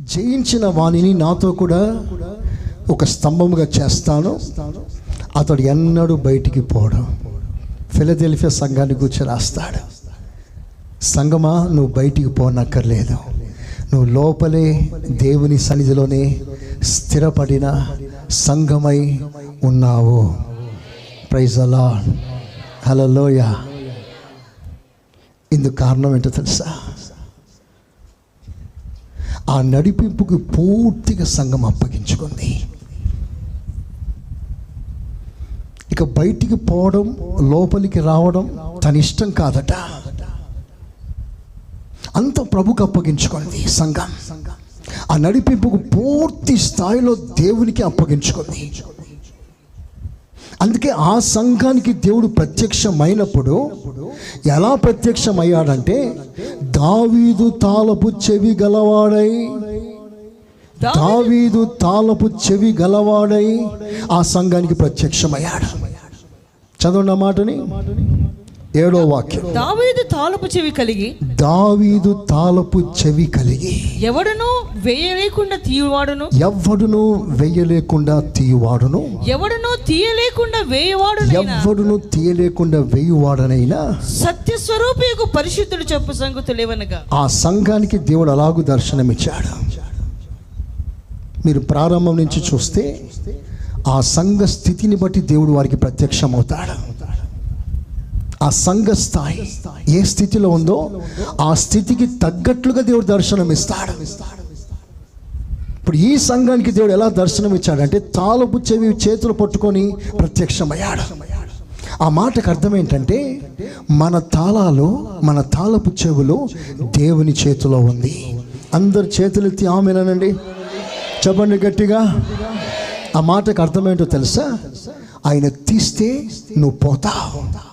జయించిన వాణిని నాతో కూడా ఒక స్తంభముగా చేస్తాను. అతడు ఎన్నడూ బయటికి పోవడం ఫిలదెల్ఫియా సంఘాన్ని గురించి రాస్తాడు. సంగమా నువ్వు బయటికి పోనక్కర్లేదు. నువ్వు లోపలే దేవుని సన్నిధిలోనే స్థిరపడిన సంఘమై ఉన్నావు. ప్రైజ్ అలా లోయ ఇందుకు కారణం ఏంటో తెలుసా? ఆ నడిపింపుకి పూర్తిగా సంఘం అప్పగించుకుంది. ఇక బయటికి పోవడం లోపలికి రావడం తన ఇష్టం కాదట. అంత ప్రభుకు అప్పగించుకుంది సంఘం. ఆ నడిపింపుకు పూర్తి స్థాయిలో దేవునికి అప్పగించుకుంది. అందుకే ఆ సంఘానికి దేవుడు ప్రత్యక్షమైనప్పుడు ఎలా ప్రత్యక్షమయ్యాడంటే దావీదు తాళపు చెవి గలవాడై. దావీదు తాళపు చెవి గలవాడై ఆ సంఘానికి ప్రత్యక్షమయ్యాడు. చదవండి ఆ మాటని. ఏడో వాక్యం. దావీదు తాళపు చెవి కలిగి దావీదు తాళపు చెవి కలిగి. ఎవడను వేయలేకుండా తీయవాడును? ఎవ్వడును వెయ్యలేకుండా తీయువాడును? ఎవడను తీయలేకుండా వేయవాడునైనా? ఎవ్వడును తీయలేకుండా వేయువాడనైనా? సత్య స్వరూపియకు పరిశుద్ధుడు చెప్పు సంగతులేవనగా ఆ సంఘానికి దేవుడు అలాగూ దర్శనమిచ్చాడు. మీరు ప్రారంభం నుంచి చూస్తే ఆ సంఘ స్థితిని బట్టి దేవుడు వారికి ప్రత్యక్షమవుతాడు. ఆ సంఘ స్థాయి ఏ స్థితిలో ఉందో ఆ స్థితికి తగ్గట్లుగా దేవుడు దర్శనం ఇస్తాడు. ఇప్పుడు ఈ సంఘానికి దేవుడు ఎలా దర్శనం ఇచ్చాడంటే తాలపు చెవి చేతులు పట్టుకొని ప్రత్యక్షమయ్యాడు. ఆ మాటకు అర్థం ఏంటంటే మన తాళాలు మన తాళపు చెవులు దేవుని చేతిలో ఉంది. అందరు చేతులు ఎత్తి ఆమెనండి. చెప్పండి గట్టిగా. ఆ మాటకు అర్థమేంటో తెలుసా? ఆయన తీస్తే నువ్వు పోతావు.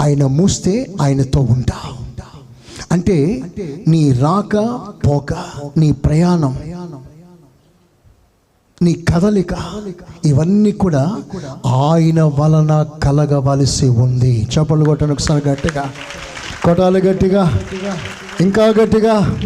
ఆయన మూస్తే ఆయనతో ఉంటా. అంటే నీ రాక పోక నీ ప్రయాణం నీ కదలిక ఇవన్నీ కూడా ఆయన వలన కలగవలసి ఉంది. చెప్పలు కొట్టను ఒకసారి గట్టిగా. కొట్టాలి గట్టిగా. ఇంకా గట్టిగా.